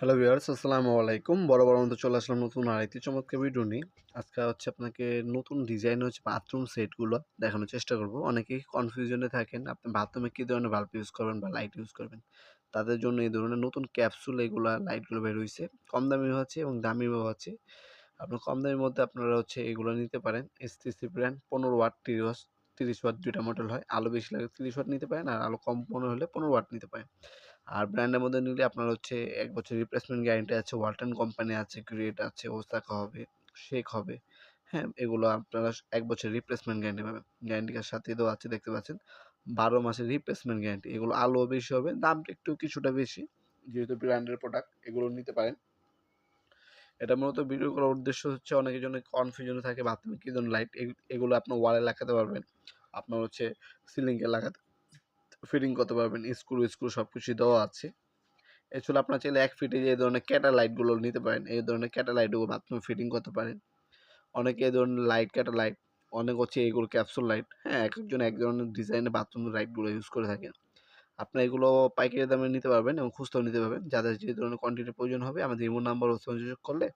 Hello viewers আসসালামু আলাইকুম। বড় বড় মতো চলে আসলাম নতুন আরেকটি চমৎকার ভিডিও নিয়ে। আজকে হচ্ছে আপনাকে নতুন ডিজাইন হচ্ছে বাথরুম সেটগুলো দেখানোর চেষ্টা করব। অনেকেই কনফিউশনে থাকেন, আপনি বাথরুমে কী ধরনের বাল্ব ইউজ করবেন বা লাইট ইউজ করবেন? তাদের জন্য এই ধরনের নতুন ক্যাপসুল এগুলো লাইটগুলো বের হয়েছে কম দামিও আছে এবং দামিও আছে আপনার কম দামের মধ্যে আপনারা হচ্ছে এগুলো নিতে পারেন। এসটিসি ব্র্যান্ড পনেরো ওয়াট তিরিশ তিরিশ ওয়াট দুইটা মডেল হয়। আলো বেশি লাগে তিরিশ ওয়াট নিতে পারেন আর আলো কম মনে হলে পনেরো ওয়াট নিতে পারেন। আর ব্র্যান্ডের মধ্যে নিলে আপনার হচ্ছে এক বছর রিপ্লেসমেন্ট গ্যারেন্টি আছে ওয়ালটন কোম্পানি আছে গ্রেড আছে ওসাকা হবে শেক হবে। হ্যাঁ এগুলো আপনারা এক বছর রিপ্লেসমেন্ট গ্যারেন্টি পাবেন। গ্যারেন্টির সাথে দেওয়া আছে, দেখতে পাচ্ছেন। বারো মাসের রিপ্লেসমেন্ট গ্যারেন্টি এগুলো আলো বেশি হবে দামটা একটু কিছুটা বেশি, যেহেতু ব্র্যান্ডের প্রোডাক্ট এগুলো নিতে পারেন। এটা মূলত ভিডিও করার উদ্দেশ্য হচ্ছে অনেকের জন্য কনফিউশনে থাকে, বাথরুমে কী ধরনের লাইট এগুলো আপনার ওয়ালে লাগাতে পারবেন। আপনার হচ্ছে সিলিংয়ে লাগাতে ফিটিং করতে পারবেন স্ক্রু স্ক্রু সব কিছুই দেওয়া আছে। এছাড়া আপনার চাইলে এক ফিটে যে এই ধরনের ক্যাটা লাইটগুলো নিতে পারেন, এই ধরনের ক্যাটা লাইটগুলো বাথরুমে ফিটিং করতে পারেন। অনেকে এই ধরনের লাইট ক্যাটা লাইট অনেক হচ্ছে এগুলো ক্যাপসুল লাইট হ্যাঁ এক একজন এক ধরনের ডিজাইনের বাথরুম লাইটগুলো ইউজ করে থাকেন। আপনার এগুলো পাইকারি দামে নিতে পারবেন এবং খুচরাও নিতে পারবেন। যাদের যে ধরনের কোয়ান্টিটির প্রয়োজন হবে, আমাদের ইমো নাম্বার ও সংযোগ করলে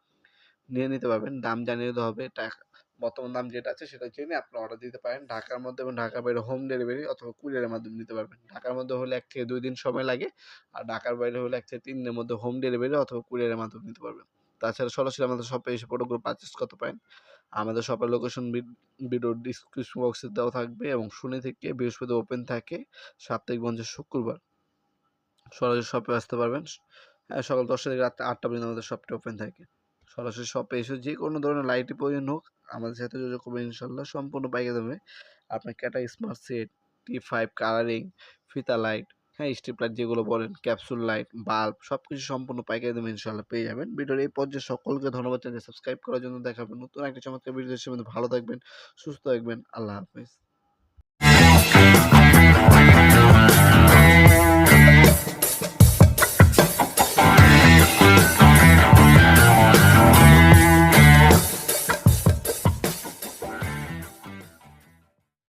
নিয়ে নিতে পারবেন। দাম জানিয়ে দিতে হবে, টাকা বর্তমান দাম যেটা আছে সেটা জেনে আপনি অর্ডার দিতে পারেন। ঢাকার মধ্যে এবং ঢাকার বাইরে হোম ডেলিভারি অথবা কুরিয়ারের মাধ্যমে নিতে পারবেন। ঢাকার মধ্যে হলে এক থেকে দুই দিন সময় লাগে আর ঢাকার বাইরে হলে এক থেকে তিন দিনের মধ্যে হোম ডেলিভারি অথবা কুরিয়ারের মাধ্যমে নিতে পারবেন। তাছাড়া সরাসরি আমাদের শপে এসে প্রোডাক্টগুলো পারচেস করতে পারেন। আমাদের শপের লোকেশন ভিডিও ডিসক্রিপশন বক্সে দেওয়া থাকবে এবং শুনে থেকে বৃহস্পতি ওপেন থাকে সাপ্তাহিক বন্ধের শুক্রবার। সরাসরি শপে আসতে পারবেন। হ্যাঁ সকাল দশটা থেকে রাত আটটা পর্যন্ত আমাদের শপটা ওপেন থাকে। সরাসরি শপে এসে যে কোনো ধরনের লাইটের প্রয়োজন হোক, আমাদের সাথে যোগাযোগ করবেন ইনশাল্লাহ। সম্পূর্ণ পাইকে দেবে আপনার ক্যাটা smart set T five colouring ফিতা লাইট হ্যাঁ স্ট্রিপ লাইট যেগুলো বলেন ক্যাপসুল লাইট বাল্ব সব কিছু সম্পূর্ণ পাইকারি দামে ইনশাল্লাহ পেয়ে যাবেন। ভিডিওর এই পর্যায়ে সকলকে ধন্যবাদ জানিয়ে সাবস্ক্রাইব করার জন্য দেখাবেন নতুন একটা চমৎকার ভিডিও হিসেবে ভালো থাকবেন, সুস্থ থাকবেন, আল্লাহ হাফিজ।